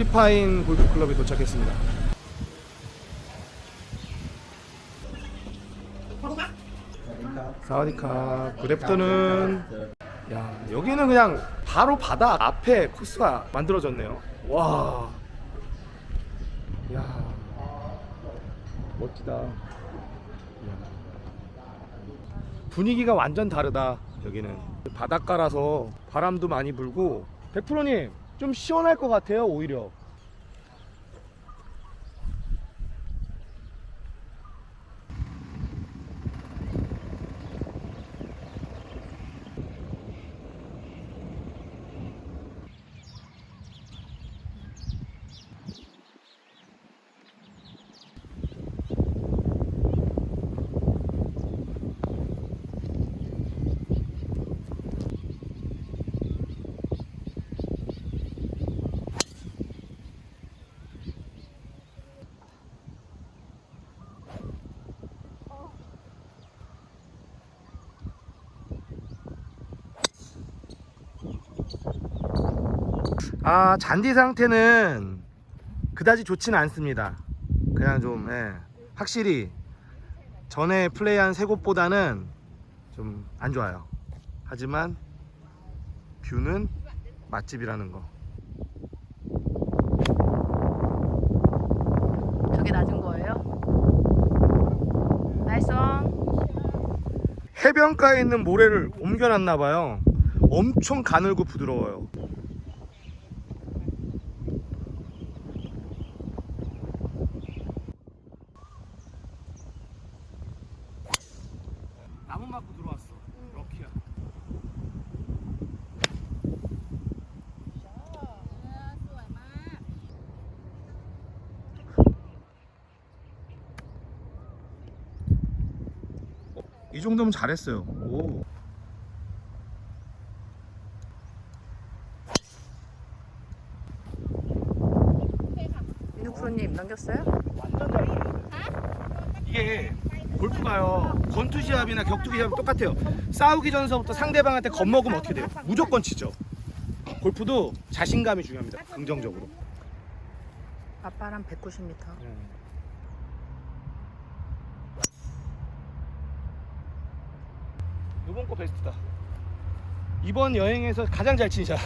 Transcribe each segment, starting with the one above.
시파인 골프클럽에 도착했습니다. 사와디카 굿애프터는 야 여기는 그냥 바로 바다 앞에 코스가 만들어졌네요. 와, 야 멋지다. 야. 분위기가 완전 다르다. 여기는 바닷가라서 바람도 많이 불고 백프로님 좀 시원할 것 같아요 오히려. 아 잔디 상태는 그다지 좋지는 않습니다. 그냥 좀 예, 확실히 전에 플레이한 세 곳보다는 좀 안 좋아요. 하지만 뷰는 맛집이라는 거. 저게 낮은 거예요? 나이스 해변가에 있는 모래를 옮겨놨나 봐요. 엄청 가늘고 부드러워요. 나무 맞고 들어왔어. 럭키야. 이 정도면 잘했어요. 오. 민우 프로님 넘겼어요? 완전 잘했어요. 이게 골프가요. 권투 시합이나 격투기 시합이 똑같아요. 싸우기 전서부터 상대방한테 겁먹으면 어떻게 돼요? 무조건 치죠. 골프도 자신감이 중요합니다. 긍정적으로. 앞바람 190m 이번 거 베스트다. 이번 여행에서 가장 잘 치자.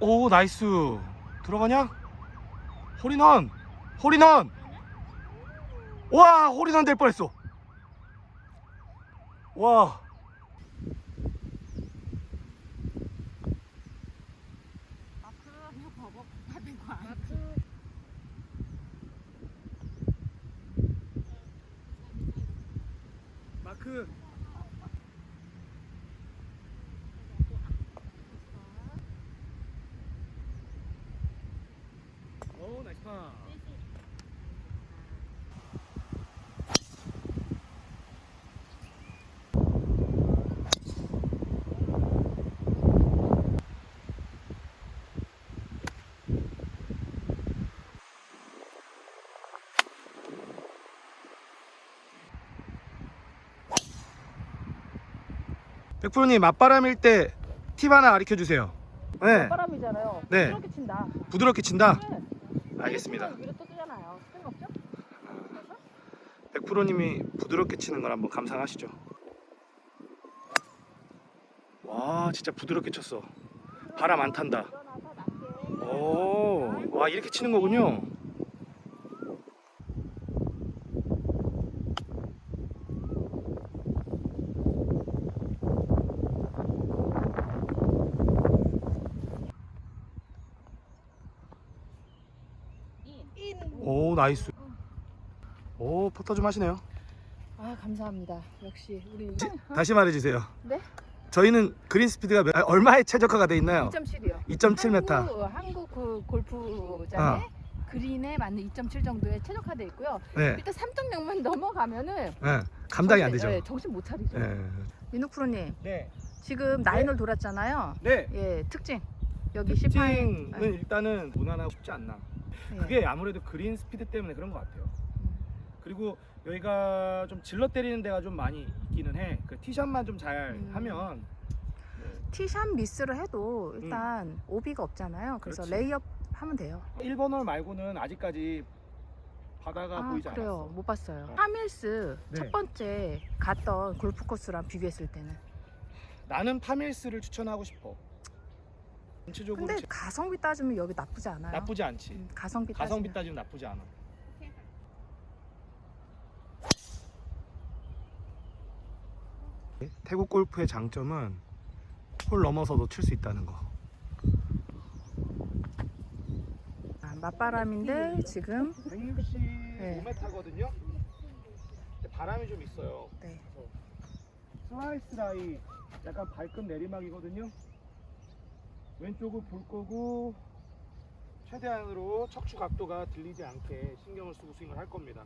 오 나이스 들어가냐? 홀인원! 홀인원! 와 홀인원 될 뻔했어. 와 마크 파 백프로님 맞바람일 때 팁 하나 가르쳐 주세요. 네, 바람이잖아요 네. 이렇게 친다 부드럽게 친다. 네. 알겠습니다. 위로 떠주잖아요 스탠 없죠? 백프로님이 부드럽게 치는 걸 한번 감상하시죠. 와, 진짜 부드럽게 쳤어. 바람 안 탄다. 오, 와 이렇게 치는 거군요. 오, 나이스. 오, 포터 좀 하시네요. 아 감사합니다 역시 우리 다시 말해주세요. 네? 저희는 그린 스피드가 몇- 아, 얼마에 최적화가 돼 있나요? 2.7이요 2.7m. 한국, 한국 그 골프장에 어. 그린에 맞는 2.7 정도에 최적화돼 있고요 네, 일단 3.0만 넘어가면은 네, 감당이 안 정신- 되죠. 네, 정신 못 차리죠 네, 민우 프로님 네, 지금 나인홀 돌았잖아요 네. 예 특징 여기 시파인 특징은 일단은 무난하고 쉽지 않나. 예. 그게 아무래도 그린 스피드 때문에 그런 것 같아요. 그리고 여기가 좀 질러 때리는 데가 좀 많이 있기는 해. 그 티샷만 좀 잘 음. 하면 티샷 미스를 해도 일단 오비가 없잖아요. 그래서 음. 그렇지. 레이업 하면 돼요. 1번 홀 말고는 아직까지 바다가 아 보이지 그래요. 않았어. 못 봤어요. 어. 파밀스 네. 첫 번째 갔던 골프 코스랑 비교했을 때는. 나는 파밀스를 추천하고 싶어. 전체적으로 근데 제- 가성비 따지면 여기 나쁘지 않아요. 나쁘지 않지. 음, 가성비 가성비 따지면. 따지면 나쁘지 않아. 태국 골프의 장점은 홀 넘어서도 칠 수 있다는 거. 아, 맞바람인데 지금 165m거든요. 바람이 좀 있어요. 네. 슬라이스 라이 약간 발끝 내리막이거든요. 왼쪽을 볼 거고 최대한으로 척추 각도가 들리지 않게 신경을 쓰고 스윙을 할 겁니다.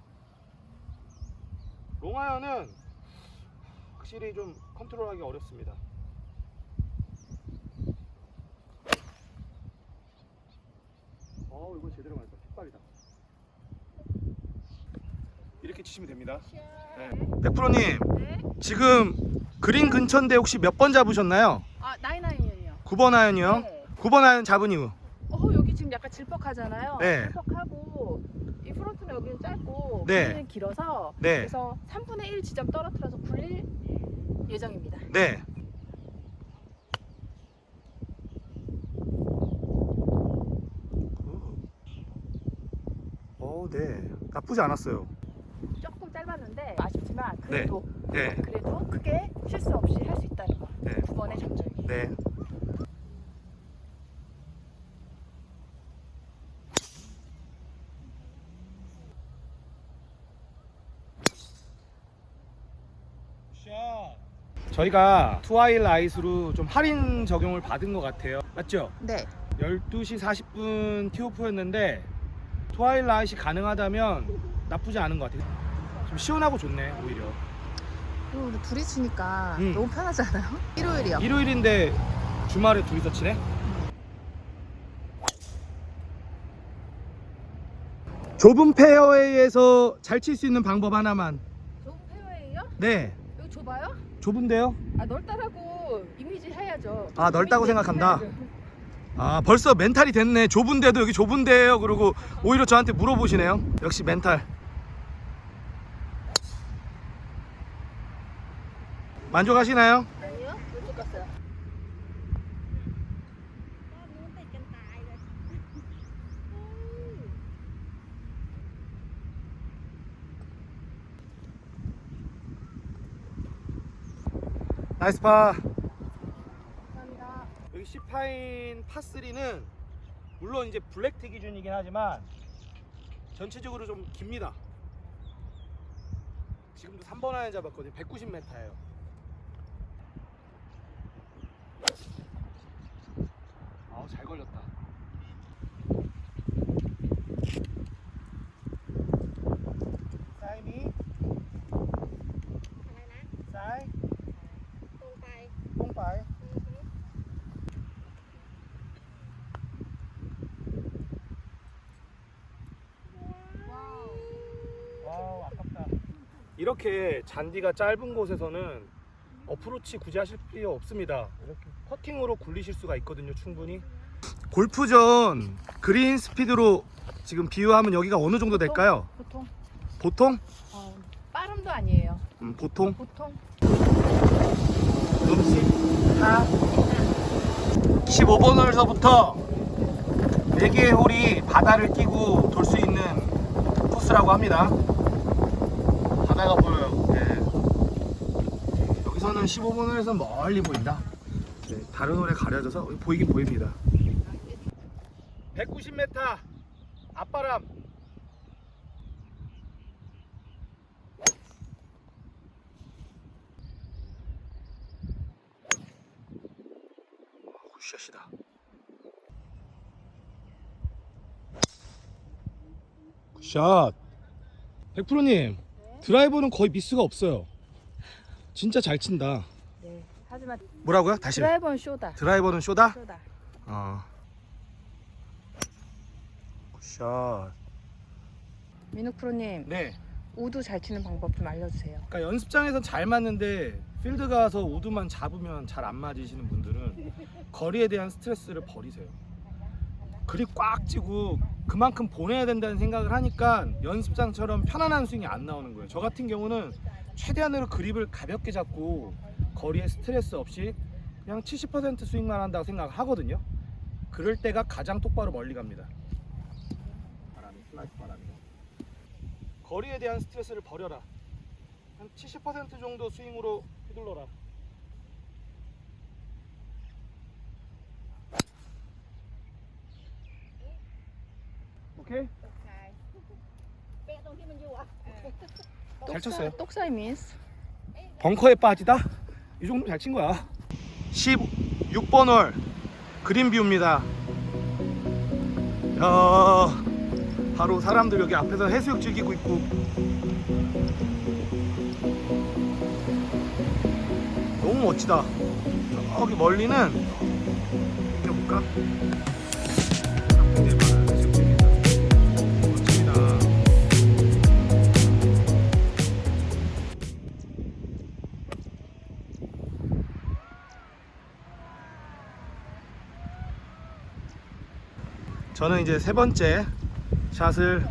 롱아이언은 확실히 좀 컨트롤하기 어렵습니다. 어 이거 제대로 맞았다. 핏발이다. 이렇게 치시면 됩니다. 네. 백프로님 네. 지금 그린 근처인데 혹시 몇 번 잡으셨나요? 아 나인아이언이요. 9번 아이언이요? 네. 9번 아이언 잡은 이유 어 여기 지금 약간 질퍽하잖아요. 네. 질퍽하고 이 프론트는 여기는 짧고 네. 여기는 길어서 네. 그래서 3분의 1 지점 떨어뜨려서 굴릴 예정입니다. 네 어, 네. 나쁘지 않았어요. 조금 짧았는데 아쉽지만 그래도 네. 그래도 크게 실수 없이 할 수 있다는 거. 네. 9번의 장점이. 네. 저희가 트와일라이트로 좀 할인 적용을 받은 것 같아요. 맞죠? 네. 12시 40분 티오프였는데 트와일라이트이 가능하다면 나쁘지 않은 것 같아요. 좀 시원하고 좋네 오히려. 그리고 우리 둘이 치니까 음. 너무 편하지 않아요? 일요일이요. 일요일인데 주말에 둘이서 치네? 좁은 페어웨이에서 잘 칠 수 있는 방법 하나만. 좁은 페어웨이요? 네, 여기 좁아요? 좁은데요? 아 넓다라고 이미지 해야죠. 아, 넓다고 생각한다? 아, 벌써 멘탈이 됐네. 좁은데도 여기 좁은데요. 그리고 오히려 저한테 물어보시네요. 역시 멘탈. 만족하시나요? 아니요? 못 갔어요. 나이스 파. 감사합니다. 여기 시파인 파3는 물론 이제 블랙티 기준이긴 하지만 전체적으로 좀 깁니다. 지금도 3번 안에 잡았거든요. 190m예요. 아우 잘 걸렸다. 이렇게 잔디가 짧은 곳에서는 어프로치 굳이 하실 필요 없습니다. 이렇게 퍼팅으로 굴리실 수가 있거든요, 충분히. 골프전 그린 스피드로 지금 비유하면 여기가 어느 정도 될까요? 보통 보통? 어, 빠름도 아니에요. 음, 보통 보통 음식 다 15번 홀서부터 4개의 홀이 바다를 끼고 돌 수 있는 코스라고 합니다. 바다가 보여요. 예. 여기서는 15번 홀에서 멀리 보인다. 네, 다른 홀에 가려져서 보이긴 보입니다. 190m 앞바람 굿샷이다. 굿샷. 백프로님 드라이버는 거의 미스가 없어요. 진짜 잘 친다. 네. 하지만 뭐라고요? 다시. 드라이버는 쇼다. 드라이버는 쇼다? 쇼다. 어. 굿샷. 민욱 프로님 네. 우드 잘 치는 방법 좀 알려주세요. 그러니까 연습장에선 잘 맞는데 필드 가서 우드만 잡으면 잘 안 맞으시는 분들은 거리에 대한 스트레스를 버리세요. 그립 꽉 쥐고 그만큼 보내야 된다는 생각을 하니까 연습장처럼 편안한 스윙이 안 나오는 거예요. 저 같은 경우는 최대한으로 그립을 가볍게 잡고 거리에 스트레스 없이 그냥 70% 스윙만 한다고 생각을 하거든요. 그럴 때가 가장 똑바로 멀리 갑니다. 바람이 슬라이스 바람이. 거리에 대한 스트레스를 버려라. 한 70% 정도 스윙으로 휘둘러라. 오케이. เป๊ะตรงที่มันอยู่อ่ะ 잘 쳤어요. 똑사이 미스. 벙커에 빠지다? 이 정도 잘 친 거야. 16번 홀 그린 뷰입니다. 야, 바로 사람들 여기 앞에서 해수욕 즐기고 있고. 너무 멋지다. 저기 멀리는 이겨볼까? 저는 이제 세 번째 샷을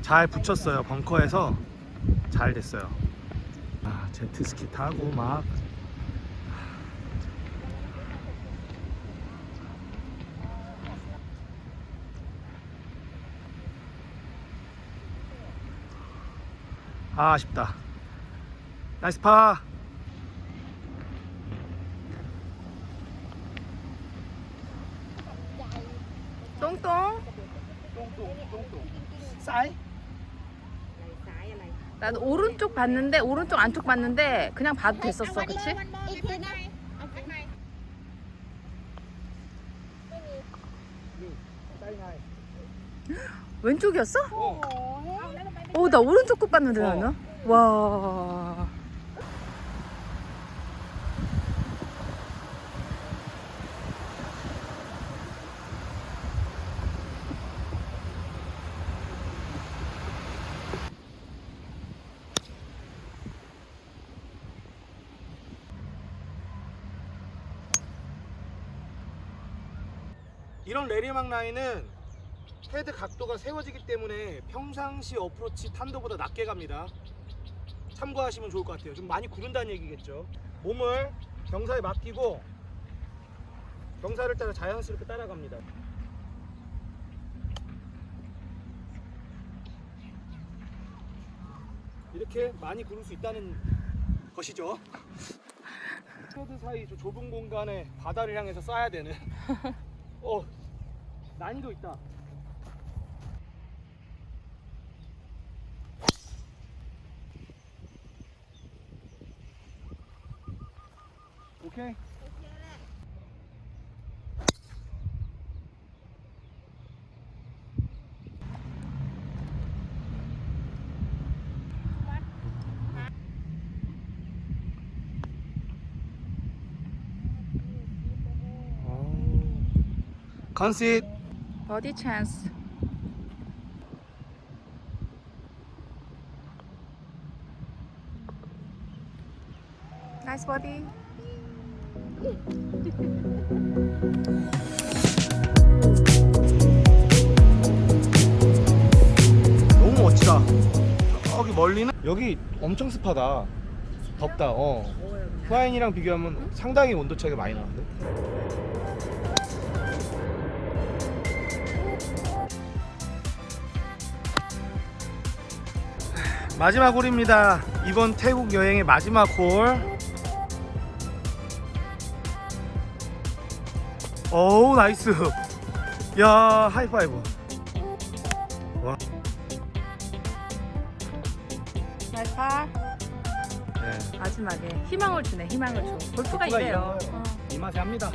잘 붙였어요. 벙커에서 잘 됐어요. 아, 제트스키 타고 막 아, 아쉽다. 나이스 파. 똥똥? 똥똥, 똥똥. 싸이? 난 오른쪽 봤는데 오른쪽 안쪽 봤는데 그냥 봐도 됐었어, 그치? 왼쪽이었어? 어, 어 나 오른쪽 끝 봤는데 나는. 어. 와. 이런 내리막 라인은 헤드 각도가 세워지기 때문에 평상시 어프로치 탄도보다 낮게 갑니다. 참고하시면 좋을 것 같아요. 좀 많이 구른다는 얘기겠죠. 몸을 경사에 맡기고 경사를 따라 자연스럽게 따라갑니다. 이렇게 많이 구를 수 있다는 것이죠. 헤드 사이 저 좁은 공간에 바다를 향해서 쏴야 되는 어 난이도 있다. 오케이. 컨sit 버디 찬스. 나이스 버디. 너무 멋지다. 저기 멀리는 여기 엄청 습하다. 덥다. 어. 후아인이랑 비교하면 상당히 온도 차이가 많이 나는데. 마지막 홀입니다. 이번 태국 여행의 마지막 홀. 어우 나이스. 야 하이파이브. 나이스 파. 네. 마지막에 희망을 주네, 희망을 줘. 골프가 골프가 이래요. 이런 어. 이 맛에 합니다.